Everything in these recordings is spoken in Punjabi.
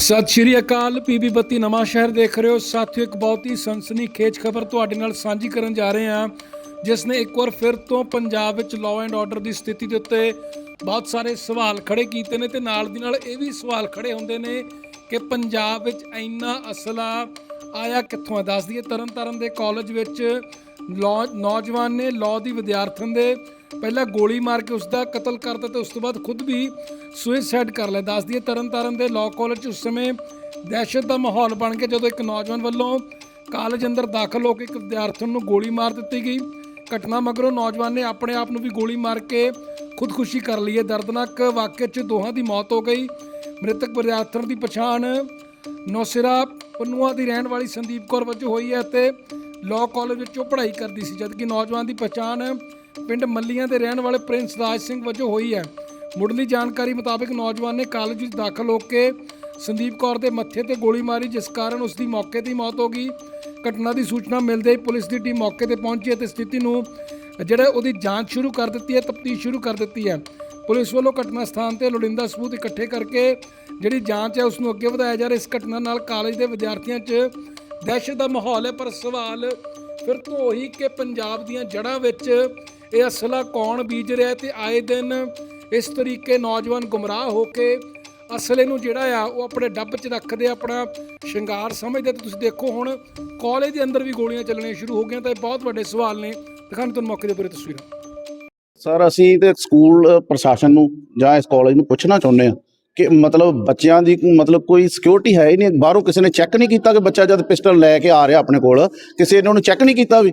ਸਤਿ ਸ਼੍ਰੀ ਅਕਾਲ ਪੀਬੀ ਬੱਤੀ ਨਵਾਂ ਸ਼ਹਿਰ ਦੇਖ ਰਹੇ ਹੋ। ਸਾਥੀਓ, ਇੱਕ ਬਹੁਤ ਹੀ ਸਨਸਨੀਖੇਜ ਖਬਰ ਤੁਹਾਡੇ ਨਾਲ ਸਾਂਝੀ ਕਰਨ ਜਾ ਰਹੇ ਹਾਂ, ਜਿਸ ਨੇ ਇੱਕ ਵਾਰ ਫਿਰ ਤੋਂ ਪੰਜਾਬ ਵਿੱਚ ਲਾਅ ਐਂਡ ਆਰਡਰ ਦੀ ਸਥਿਤੀ ਦੇ ਉੱਤੇ ਬਹੁਤ ਸਾਰੇ ਸਵਾਲ ਖੜੇ ਕੀਤੇ ਨੇ ਤੇ ਨਾਲ ਦੀ ਨਾਲ ਇਹ ਵੀ ਸਵਾਲ ਖੜੇ ਹੁੰਦੇ ਨੇ ਕਿ ਪੰਜਾਬ ਵਿੱਚ ਇੰਨਾ ਅਸਲਾ ਆਇਆ ਕਿੱਥੋਂ ਆ? ਦੱਸ ਦਈਏ ਤਰਨਤਾਰਨ ਦੇ ਕਾਲਜ ਵਿੱਚ ਲੌ- ਨੌਜਵਾਨ ਨੇ ਲਾਅ ਦੀ ਵਿਦਿਆਰਥਣ ਦੇ ਪਹਿਲਾਂ ਗੋਲੀ ਮਾਰ ਕੇ ਉਸ ਦਾ ਕਤਲ ਕਰ ਦਿੱਤਾ ਤੇ ਉਸ ਤੋਂ ਬਾਅਦ ਖੁਦ ਵੀ ਸੁਇਸਾਈਡ ਕਰ ਲਿਆ। ਦੱਸ ਦਈਏ ਤਰਨਤਾਰਨ ਦੇ ਲਾਅ ਕਾਲਜ 'ਚ ਉਸ ਸਮੇਂ ਦਹਿਸ਼ਤ ਦਾ ਮਾਹੌਲ ਬਣ ਗਿਆ ਜਦੋਂ ਇੱਕ ਨੌਜਵਾਨ ਵੱਲੋਂ ਕਾਲਜ ਅੰਦਰ ਦਾਖਲ ਹੋ ਕੇ ਇੱਕ ਵਿਦਿਆਰਥਣ ਨੂੰ ਗੋਲੀ ਮਾਰ ਦਿੱਤੀ ਗਈ। ਘਟਨਾ ਮਗਰੋਂ ਨੌਜਵਾਨ ਨੇ ਆਪਣੇ ਆਪ ਨੂੰ ਵੀ ਗੋਲੀ ਮਾਰ ਕੇ ਖੁਦਕੁਸ਼ੀ ਕਰ ਲਈ ਹੈ। ਦਰਦਨਾਕ ਵਾਕਿਆ 'ਚ ਦੋਹਾਂ ਦੀ ਮੌਤ ਹੋ ਗਈ। ਮ੍ਰਿਤਕ ਵਿਦਿਆਰਥਣ ਦੀ ਪਛਾਣ ਨੌਸਿਰਾ ਪੰਨੂਆ ਦੀ ਰਹਿਣ ਵਾਲੀ ਸੰਦੀਪ ਕੌਰ ਵਜੋਂ ਹੋਈ ਹੈ ਅਤੇ ਲਾਅ ਕਾਲਜ ਵਿੱਚੋਂ ਪੜ੍ਹਾਈ ਕਰਦੀ ਸੀ, ਜਦਕਿ ਨੌਜਵਾਨ ਦੀ ਪਛਾਣ ਪਿੰਡ ਮੱਲੀਆਂ ਦੇ ਰਹਿਣ ਵਾਲੇ ਪ੍ਰਿੰਸ ਰਾਜ ਸਿੰਘ ਵਜੋਂ ਹੋਈ ਹੈ। ਮੁੱਢਲੀ ਜਾਣਕਾਰੀ ਮੁਤਾਬਕ ਨੌਜਵਾਨ ਨੇ ਕਾਲਜ ਵਿੱਚ ਦਾਖਲ ਹੋ ਕੇ ਸੰਦੀਪ ਕੌਰ ਦੇ ਮੱਥੇ ਤੇ ਗੋਲੀ ਮਾਰੀ, ਜਿਸ ਕਾਰਨ ਉਸ ਦੀ ਮੌਕੇ ਤੇ ਹੀ ਮੌਤ ਹੋ ਗਈ। ਘਟਨਾ ਦੀ ਸੂਚਨਾ ਮਿਲਦੇ ਹੀ ਪੁਲਿਸ ਦੀ ਟੀਮ ਮੌਕੇ ਤੇ ਪਹੁੰਚੀ ਅਤੇ ਸਥਿਤੀ ਨੂੰ, ਜਿਹੜਾ ਉਹਦੀ ਜਾਂਚ ਸ਼ੁਰੂ ਕਰ ਦਿੱਤੀ ਹੈ, ਤਫਤੀਸ਼ ਸ਼ੁਰੂ ਕਰ ਦਿੱਤੀ ਹੈ। ਪੁਲਿਸ ਵੱਲੋਂ ਘਟਨਾ ਸਥਾਨ ਤੇ ਲੋੜੀਂਦਾ ਸਬੂਤ ਇਕੱਠੇ ਕਰਕੇ ਜਿਹੜੀ ਜਾਂਚ ਹੈ ਉਸ ਨੂੰ ਅੱਗੇ ਵਧਾਇਆ ਜਾ ਰਿਹਾ ਇਸ ਘਟਨਾ ਨਾਲ ਕਾਲਜ ਦੇ ਵਿਦਿਆਰਥੀਆਂ 'ਚ ਦਹਿਸ਼ਤ ਦਾ ਮਾਹੌਲ ਹੈ, ਪਰ ਸਵਾਲ ਫਿਰ ਤੋਂ ਉਹੀ ਕਿ ਪੰਜਾਬ ਦੀਆਂ ਜੜ੍ਹਾਂ ਵਿੱਚ ਇਹ ਅਸਲਾ ਕੌਣ ਬੀਜ ਰਿਹਾ ਤੇ ਆਏ ਦਿਨ ਇਸ ਤਰੀਕੇ ਨੌਜਵਾਨ ਗੁੰਮਰਾਹ ਹੋ ਕੇ ਅਸਲੇ ਨੂੰ ਜਿਹੜਾ ਆ, ਉਹ ਆਪਣੇ ਡੱਬ 'ਚ ਰੱਖਦੇ ਆਪਣਾ ਸ਼ਿੰਗਾਰ ਸਮਝਦੇ ਤੇ ਤੁਸੀਂ ਦੇਖੋ ਹੁਣ ਕਾਲਜ ਦੇ ਅੰਦਰ ਵੀ ਗੋਲੀਆਂ ਚੱਲਣੀਆਂ ਸ਼ੁਰੂ ਹੋ ਗਈਆਂ ਤਾਂ ਇਹ ਬਹੁਤ ਵੱਡੇ ਸਵਾਲ ਨੇ। ਦਿਖਾਣ ਤੁਹਾਨੂੰ ਮੌਕੇ ਦੇ ਪੂਰੇ ਤਸਵੀਰਾਂ। ਸਰ, ਅਸੀਂ ਤੇ ਸਕੂਲ ਪ੍ਰਸ਼ਾਸਨ ਨੂੰ ਜਾਂ ਇਸ ਕਾਲਜ ਨੂੰ ਪੁੱਛਣਾ ਚਾਹੁੰਦੇ ਆ ਕਿ ਮਤਲਬ ਬੱਚਿਆਂ ਦੀ ਮਤਲਬ ਕੋਈ ਸਿਕਿਉਰਿਟੀ ਹੈ ਹੀ ਨਹੀਂ, ਬਾਹਰੋਂ ਕਿਸੇ ਨੇ ਚੈੱਕ ਨਹੀਂ ਕੀਤਾ ਕਿ ਬੱਚਾ ਜਦ ਪਿਸਟਲ ਲੈ ਕੇ ਆ ਰਿਹਾ ਆਪਣੇ ਕੋਲ, ਕਿਸੇ ਨੇ ਉਹਨੂੰ ਚੈੱਕ ਨਹੀਂ ਕੀਤਾ ਵੀ?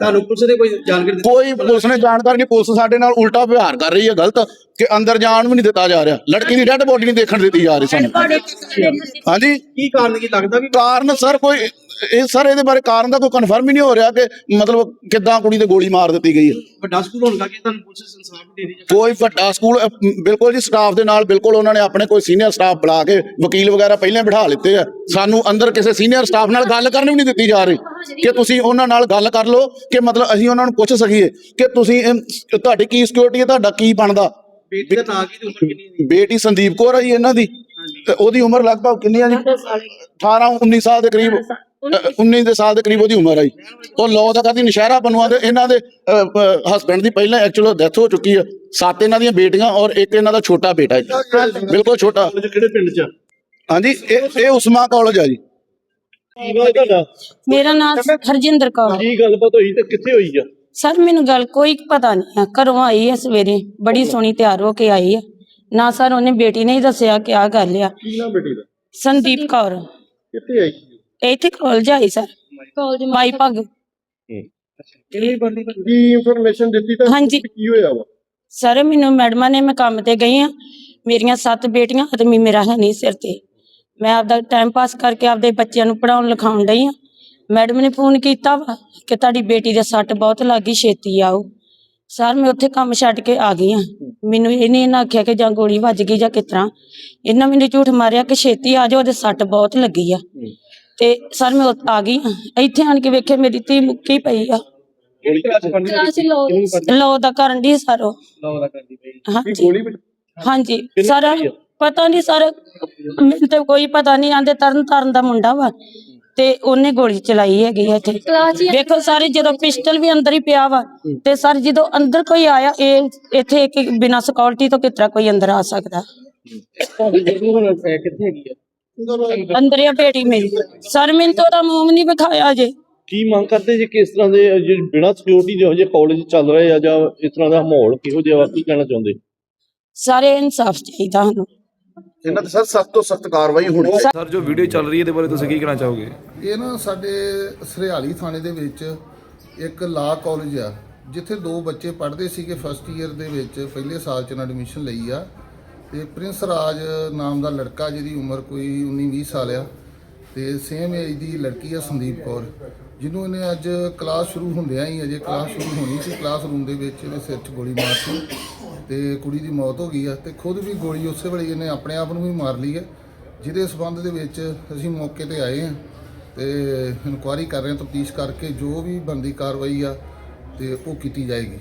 ਤੁਹਾਨੂੰ ਪੁਲਿਸ ਦੇ ਕੋਈ ਜਾਣਕਾਰੀ ਕੋਈ ਪੁਲਿਸ ਨੇ ਜਾਣਕਾਰੀ ਨਹੀਂ ਪੁਲਿਸ ਸਾਡੇ ਨਾਲ ਉਲਟਾ ਵਿਵਹਾਰ ਕਰ ਰਹੀ ਹੈ ਗਲਤ। ਕਿ ਅੰਦਰ ਜਾਣ ਵੀ ਨਹੀਂ ਦਿੱਤਾ ਜਾ ਰਿਹਾ। ਲੜਕੀ ਦੀ ਡੈੱਡ ਬੋਡੀ ਨਹੀਂ ਦੇਖਣ ਦਿੱਤੀ ਜਾ ਰਹੀ ਸਾਨੂੰ। ਹਾਂਜੀ। ਕੀ ਕਾਰਨ ਕੀ ਲੱਗਦਾ ਵੀ ਕਾਰਨ ਸਰ ਕੋਈ ਇਹ ਸਰ ਇਹਦੇ ਬਾਰੇ ਕਾਰਨ ਦਾ ਕੋਈ ਕਨਫਰਮ ਹੀ ਨਹੀਂ ਹੋ ਰਿਹਾ ਕਿ ਮਤਲਬ ਕਿੱਦਾਂ ਕੁੜੀ ਤੇ ਗੋਲੀ ਮਾਰ ਦਿੱਤੀ ਗਈ ਹੈ। ਵੱਡਾ ਸਕੂਲ ਹੋਣ ਕਰਕੇ ਤੁਹਾਨੂੰ ਪੁਲਿਸ ਇਨਸਾਫ ਦੇਣੀ ਚਾਹੀਦੀ ਕੋਈ ਵੱਡਾ ਸਕੂਲ ਅ, ਬਿਲਕੁਲ ਜੀ ਸਟਾਫ ਦੇ ਨਾਲ ਬਿਲਕੁਲ ਉਹਨਾਂ ਨੇ ਆਪਣੇ ਕੋਈ ਸੀਨੀਅਰ ਸਟਾਫ ਬੁਲਾ ਕੇ ਵਕੀਲ ਵਗੈਰਾ ਪਹਿਲਾਂ ਬਿਠਾ ਲਿੱਤੇ ਆ। ਸਾਨੂੰ ਅੰਦਰ ਕਿਸੇ ਸੀਨੀਅਰ ਸਟਾਫ ਨਾਲ ਗੱਲ ਕਰਨ ਵੀ ਨਹੀਂ ਦਿੱਤੀ ਜਾ ਰਹੀ ਕਿ ਤੁਸੀਂ ਉਹਨਾਂ ਨਾਲ ਗੱਲ ਕਰ ਲਓ ਕਿ ਮਤਲਬ ਅਸੀਂ ਉਹਨਾਂ ਨੂੰ ਪੁੱਛ ਸਕੀਏ ਕਿ ਤੁਸੀਂ ਇਹ- ਤੁਹਾਡੀ ਕੀ ਸਿਕਿਉਰਿਟੀ ਹੈ ਤੁਹਾਡਾ ਕੀ ਬਣਦਾ? ਬੇਟੀ ਦਾ ਨਾਂ ਕੀ ਤੇ ਉਮਰ ਕਿੰਨੀ ਦੀ? ਬੇਟੀ ਸੰਦੀਪ ਕੌਰ ਹੈ ਜੀ ਇਹਨਾਂ ਦੀ। ਤੇ ਉਹਦੀ ਉਮਰ ਲਗਭਗ ਕਿੰਨੀ ਆ ਜੀ? 18 19 ਸਾਲ ਦੇ ਕਰੀਬ। 19 ਦੇ ਸਾਲ ਦੇ ਕਰੀਬ ਉਹਦੀ ਉਮਰ ਆ ਜੀ ਉਹ ਲੋ ਦਾ ਕਦੀ ਨਸ਼ਹਿਰਾ ਬਨਵਾ ਦੇ ਇਹਨਾਂ ਦੇ ਹਸਬੰਡ ਦੀ ਪਹਿਲਾਂ ਐਕਚੁਅਲ ਡੈਥ ਹੋ ਚੁੱਕੀ ਆ। ਸੱਤ ਇਹਨਾਂ ਦੀਆਂ ਬੇਟੀਆਂ ਔਰ ਇੱਕ ਇਹਨਾਂ ਦਾ ਛੋਟਾ ਬੇਟਾ ਜੀ। ਬਿਲਕੁਲ ਛੋਟਾ। ਕਿਹੜੇ ਪਿੰਡ ਚ? ਹਾਂਜੀ ਇਹ ਇਹ ਉਸਮਾ ਕਾਲਜ ਆ ਜੀ। ਮੇਰਾ ਨਾਮ ਹਰਜਿੰਦਰ ਕੌਰ ਕੀ ਗੱਲਬਾਤ ਹੋਈ ਤੇ ਕਿੱਥੇ ਹੋਈ ਆ? ਸਰ ਮੈਨੂੰ ਗੱਲ ਕੋਈ ਪਤਾ ਨਹੀਂ ਆ। ਘਰੋਂ ਆਈ ਹੈ ਸਵੇਰੇ। ਬੜੀ ਸੋਹਣੀ ਤਿਆਰ ਹੋ ਕੇ ਆਈ ਹੈ ਨਾ ਸਰ ਉਹਨੇ ਬੇਟੀ ਨੇ ਹੀ ਦੱਸਿਆ ਕਿ ਆ ਗੱਲ ਆ। ਸੰਦੀਪ ਕੌਰ। ਕਿੱਥੇ ਆਈ ਇੱਥੇ ਕਾਲਜ ਆਈ ਸਰ। ਕਾਲਜ ਮਾਈ ਭਗ। ਕੀ ਇਨਫੋਰਮੇਸ਼ਨ ਦਿੱਤੀ ਤਾਂ ਹਾਂਜੀ। ਕੀ ਹੋਇਆ ਵਾ? ਸਰ ਮੈਨੂੰ ਮੈਡਮਾਂ ਨੇ ਮੈਂ ਕੰਮ ਤੇ ਗਈ ਆ। ਮੇਰੀਆਂ ਸੱਤ ਬੇਟੀਆਂ ਆਦਮੀ ਮੇਰਾ ਹੈ ਨਹੀਂ ਸਿਰ ਤੇ। ਮੈਂ ਆਪਦਾ ਟਾਈਮ ਪਾਸ ਕਰਕੇ ਆਪਦੇ ਬੱਚਿਆਂ ਨੂੰ ਪੜਾਉਣ ਲਿਖਾਉਣ ਡਈ ਆ। ਮੈਡਮ ਨੇ ਫੋਨ ਕੀਤਾ ਵਾ ਕਿ ਤੁਹਾਡੀ ਬੇਟੀ ਦੇ ਸੱਟ ਬਹੁਤ ਲੱਗੀ ਛੇਤੀ ਆਓ। ਸਰ ਮੈਂ ਉੱਥੇ ਕੰਮ ਛੱਡ ਕੇ ਆ ਗਈ ਆ। ਮੈਨੂੰ ਇਹਨੇ ਇਹਨਾਂ ਆਖਿਆ ਕਿ ਜਾਂ ਗੋਲੀ ਵੱਜ ਗਈ ਜਾਂ ਕਿਸ ਤਰ੍ਹਾਂ। ਇਹਨਾਂ ਮੈਨੂੰ ਝੂਠ ਮਾਰਿਆ ਕਿ ਛੇਤੀ ਆ ਜਾਓ ਉਹਦੇ ਸੱਟ ਬਹੁਤ ਲੱਗੀ ਆ। ਤੇ ਸਰ ਮੈਂ ਉੱਥੇ ਆ ਗਈ। ਆ ਇੱਥੇ ਆਣ ਕੇ ਵੇਖਿਆ ਮੇਰੀ ਧੀ ਮੁੱਕੀ ਪਈ ਆ। ਗੋਲੀ ਲੋ ਦਾ ਕਰਨ ਦੀ ਸਰ ਉਹ। ਹਾਂਜੀ? ਹਾਂਜੀ। ਸਰ ਪਤਾ ਨਹੀਂ ਸਰ ਮੈਨੂੰ ਤੇ ਕੋਈ ਪਤਾ ਨਹੀਂ ਆਂਦੇ ਤਰਨ ਤਾਰਨ ਦਾ ਮੁੰਡਾ ਵਾ। ਤੇ ਉਹਨੇ ਗੋਲੀ ਚਲਾਈ ਹੈਗੀ ਆ ਇੱਥੇ। ਵੇਖੋ ਸਾਰੇ ਜਦੋਂ ਪਿਸਟਲ ਵੀ ਅੰਦਰ ਹੀ ਪਿਆ ਵਾ ਤੇ ਸਰ ਜਦੋਂ ਅੰਦਰ ਕੋਈ ਆਇਆ ਇਹ ਇੱਥੇ ਇੱਕ ਬਿਨਾ ਸਿਕਿਉਰਿਟੀ ਤੋਂ ਕਿਤਰਾ ਕੋਈ ਅੰਦਰ ਆ ਸਕਦਾ। ਤੁਹਾਡੀ ਜਿਹੜੀ ਹੁਣ ਅਹ, ਕਿੱਥੇ ਹੈਗੀ ਆ? ਅੰਦਰ ਹੀ ਆ ਬੇਟੀ ਮੇਰੀ। ਸਰ ਮੈਨੂੰ ਤਾਂ ਉਹਦਾ ਮੂੰਹ ਨਹੀਂ ਵਿਖਾਇਆ ਜੇ। ਕੀ ਮੰਗ ਕਰਦੇ ਜੀ ਕਿਸ ਤਰ੍ਹਾਂ ਦੇ ਜਿਹੜੇ ਬਿਨਾਂ ਸਿਕਿਉਰਿਟੀ ਜਿਹੋ ਜਿਹੇ ਕਾਲਜ ਚੱਲ ਰਹੇ ਆ ਜਾਂ ਇਸ ਤਰ੍ਹਾਂ ਦਾ ਮਾਹੌਲ ਕਿਹੋ ਜਿਹਾ ਵਾ ਕੀ ਕਹਿਣਾ ਚਾਹੁੰਦੇ? ਸਾਰੇ ਇਨਸਾਫ ਚਾਹੀਦਾ ਸਾਨੂੰ। ਇਹਨਾਂ ਤੇ ਸਰ ਸਖਤ ਤੋਂ ਸਖਤ ਕਾਰਵਾਈ ਹੋਣੀ ਸਰ ਜੋ ਵੀਡੀਓ ਚੱਲ ਰਹੀ ਹੈ ਇਹਦੇ ਬਾਰੇ ਤੁਸੀਂ ਕੀ ਕਹਿਣਾ ਚਾਹੋਗੇ? ਇਹ ਨਾ ਸਾਡੇ ਸਰਿਆਲੀ ਥਾਣੇ ਦੇ ਵਿੱਚ ਇੱਕ ਲਾ ਕਾਲਜ ਆ ਜਿੱਥੇ ਦੋ ਬੱਚੇ ਪੜ੍ਹਦੇ ਸੀਗੇ ਫਸਟ ਈਅਰ ਦੇ ਵਿੱਚ ਪਹਿਲੇ ਸਾਲ ਚ ਐਡਮਿਸ਼ਨ ਲਈ ਆ। ਤੇ ਪ੍ਰਿੰਸ ਰਾਜ ਨਾਮ ਦਾ ਲੜਕਾ ਜਿਹਦੀ ਉਮਰ ਕੋਈ 19 20 ਸਾਲ ਆ ਤੇ ਸੇਮ ਏਜ ਦੀ ਲੜਕੀ ਆ ਸੰਦੀਪ ਕੌਰ, ਜਿਹਨੂੰ ਇਹਨੇ ਅੱਜ ਕਲਾਸ ਸ਼ੁਰੂ ਹੁੰਦਿਆਂ ਹੀ, ਅਜੇ ਕਲਾਸ ਸ਼ੁਰੂ ਹੋਣੀ ਸੀ ਕਲਾਸ ਰੂਮ ਦੇ ਵਿੱਚ ਇਹਦੇ ਸਿਰ 'ਚ ਗੋਲੀ ਮਾਰਤੀ ਤੇ ਕੁੜੀ ਦੀ ਮੌਤ ਹੋ ਗਈ ਆ ਤੇ ਖੁਦ ਵੀ ਗੋਲੀ ਉਸੇ ਵੇਲੇ ਇਹਨੇ ਆਪਣੇ ਆਪ ਨੂੰ ਵੀ ਮਾਰ ਲਈ ਹੈ ਜਿਹਦੇ ਸਬੰਧ ਦੇ ਵਿੱਚ ਅਸੀਂ ਮੌਕੇ ਤੇ ਆਏ ਹਾਂ ਤੇ ਇਨਕੁਆਇਰੀ ਕਰ ਰਹੇ ਹਾਂ ਤਫਤੀਸ਼ ਕਰਕੇ ਜੋ ਵੀ ਬੰਦੀ ਕਾਰਵਾਈ ਆ ਤੇ ਉਹ ਕੀਤੀ ਜਾਏਗੀ।